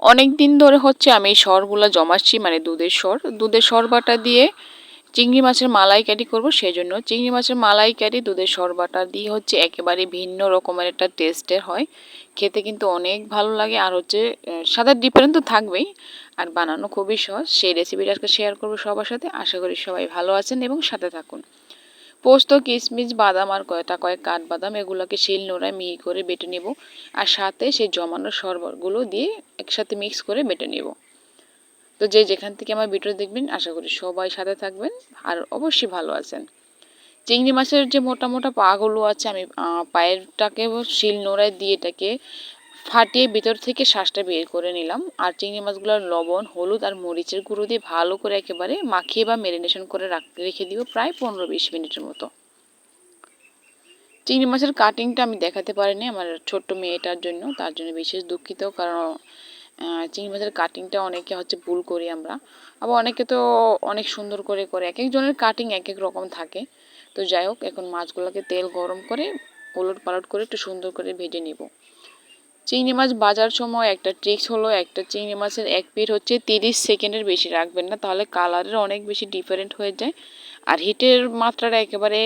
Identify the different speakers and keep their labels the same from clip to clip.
Speaker 1: অনেক দিন ধরে হচ্ছে আমি এই সরগুলো জমাচ্ছি মানে দুধের সর দুধের সর বাটা দিয়ে চিংড়ি মাছের মালাইকারি করব সেই জন্য চিংড়ি মাছের মালাইকারি, দুধের সর বাটা দিয়ে হচ্ছে একেবারে ভিন্ন রকমের একটা টেস্টের হয়। খেতে কিন্তু অনেক ভালো লাগে, আর হচ্ছে সাদা ডিফারেন্ট তো থাকবেই, আর বানানো খুবই সহজ। সেই রেসিপিটা আজকে শেয়ার করব সবার সাথে। আশা করি সবাই ভালো আছেন এবং সাথে থাকুন। পোস্ত কিশমিশ বাদাম আর কয়টা কয়েক কাঠবাদাম এগুলোকে শিল নোড়ায় মিহি করে বেটে নেব আর সাথে সেই জমানো শরবতগুলো দিয়ে একসাথে মিক্স করে বেটে নেব। তো যে যেখান থেকে আমার ভিডিও দেখবেন, আশা করি সবাই সাথে থাকবেন আর অবশ্যই ভালো আছেন। চিংড়ি মাছের যে মোটা মোটা পাগুলো আছে, আমি পায়েরটাকে শিল নোড়ায় দিয়ে এটাকে ফাটিয়ে ভিতর থেকে শ্বাসটা বের করে নিলাম। আর চিংড়ি মাছগুলোর লবণ, হলুদ আর মরিচের গুঁড়ো দিয়ে ভালো করে একেবারে মাখিয়ে বা ম্যারিনেশন করে রেখে দিব প্রায় পনেরো বিশ মিনিটের মতো। চিংড়ি মাছের কাটিংটা আমি দেখাতে পারিনি আমার ছোট্ট মেয়েটার জন্য, তার জন্য বিশেষ দুঃখিত কারণ চিংড়ি মাছের কাটিংটা অনেকে হচ্ছে ভুল করি আমরা। আবার অনেকে তো অনেক সুন্দর করে করে এক একজনের কাটিং এক এক রকম থাকে। তো যাই হোক, এখন মাছগুলোকে তেল গরম করে ওলট পালট করে একটু সুন্দর করে ভেজে নিব। চিংড়ি মাছ বাজার সময় একটা ট্রিক্স হলো, একটা চিংড়ি মাছের এক পিট হচ্ছে তিরিশ সেকেন্ডের বেশি রাখবেন না, তাহলে কালারের অনেক বেশি ডিফারেন্ট হয়ে যায়। আর হিটের মাত্রাটা একেবারে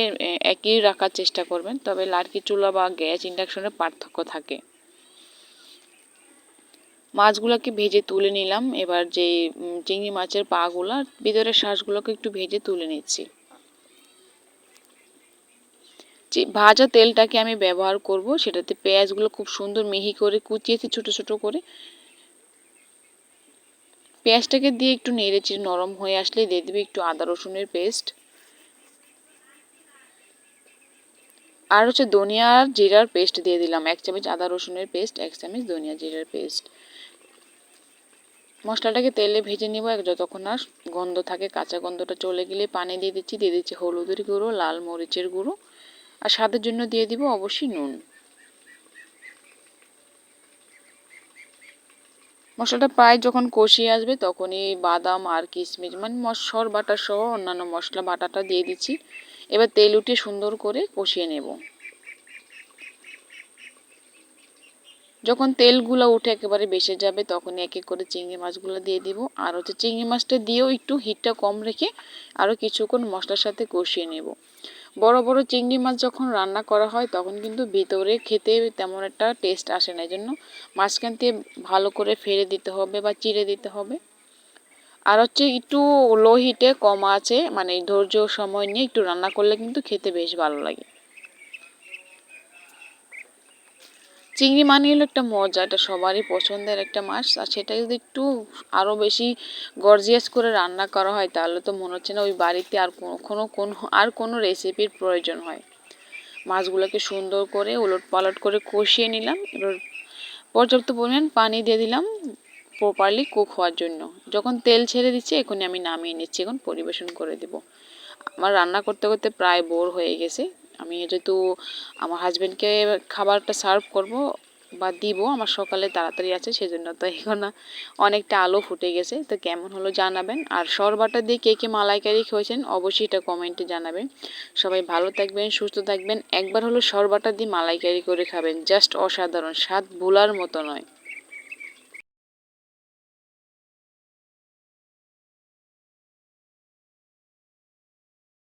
Speaker 1: একই রাখার চেষ্টা করবেন, তবে লার্কি চুলা বা গ্যাস ইন্ডাকশনের পার্থক্য থাকে। মাছগুলোকে ভেজে তুলে নিলাম, এবার যে চিংড়ি মাছের পাগুলা, ভিতরের শ্বাসগুলোকে একটু ভেজে তুলে নিচ্ছি। যে ভাজা তেলটাকে আমি ব্যবহার করব, সেটাতে পেঁয়াজগুলো খুব সুন্দর মিহি করে কুচিয়েছি ছোট ছোট করে। পেঁয়াজটাকে দিয়ে একটু নেড়ে চেড়ে নরম হয়ে আসলে দিয়ে দেবে একটু আদা রসুনের পেস্ট। আর হচ্ছে ধনিয়া আর জিরার পেস্ট দিয়ে দিলাম, এক চামচ আদা রসুনের পেস্ট, এক চামচ ধনিয়া জিরার পেস্ট। মশলাটাকে তেলে ভেজে নিব, এক যতক্ষণ না গন্ধ থাকে, কাঁচা গন্ধটা চলে গেলে পানি দিয়ে দিচ্ছি দিয়ে দিচ্ছি হলুদের গুঁড়ো, লাল মরিচের গুঁড়ো। আর স্বাদের জন্য দিয়ে দিব অবশ্যই নুন। মশলাটা প্রায় যখন কষিয়ে আসবে তখনই বাদাম আর কিশমিশ মানে মশর বাটা সহ অন্যান্য মশলা বাটাটা দিয়ে দিচ্ছি। এবার তেল উঠিয়ে সুন্দর করে কষিয়ে নেব। যখন তেলগুলো উঠে একেবারে বেসে যাবে তখন এক এক করে চিংড়ি মাছগুলো দিয়ে দিব। আর হচ্ছে চিংড়ি মাছটা দিয়েও একটু হিটটা কম রেখে আরও কিছুক্ষণ মশলার সাথে কষিয়ে নেব। বড় বড় চিংড়ি মাছ যখন রান্না করা হয়, তখন কিন্তু ভিতরে খেতে তেমন একটা টেস্ট আসে না। জন্য মাঝখান দিয়ে ভালো করে ফেলে দিতে হবে বা চিড়ে দিতে হবে। আর হচ্ছে একটু লো হিটে কম আছে মানে ধৈর্য সময় নিয়ে একটু রান্না করলে কিন্তু খেতে বেশ ভালো লাগে। চিংড়ি মানে হলো একটা মজা, এটা সবারই পছন্দের একটা মাছ। আর সেটা যদি একটু আরও বেশি গর্জিয়াস করে রান্না করা হয়, তাহলে তো মনে হচ্ছে না ওই বাড়িতে আর কোনো কোনো আর কোনো রেসিপির প্রয়োজন হয়। মাছগুলোকে সুন্দর করে উলট পালট করে কষিয়ে নিলাম। এবার পর্যাপ্ত পরিমাণ পানি দিয়ে দিলাম প্রপারলি কুক হওয়ার জন্য। যখন তেল ছেড়ে দিচ্ছে, এখনই আমি নামিয়ে নিচ্ছি, এখন পরিবেশন করে দেব। আমার রান্না করতে করতে প্রায় বোর হয়ে গেছে। আমি যেহেতু আমার হাজব্যান্ডকে খাবারটা সার্ভ করব বা দিব, আমার সকালে তাড়াতাড়ি আছে, সেজন্য তো এখন অনেকটা আলো ফুটে গেছে। তো কেমন হলো জানাবেন। আর সরবাটা দিয়ে কে কে মালাইকারি খেয়েছেন, অবশ্যই এটা কমেন্টে জানাবেন। সবাই ভালো থাকবেন, সুস্থ থাকবেন। একবার হলো সরবাটা দিয়ে মালাইকারি করে খাবেন জাস্ট অসাধারণ, স্বাদ ভোলার মতো নয়।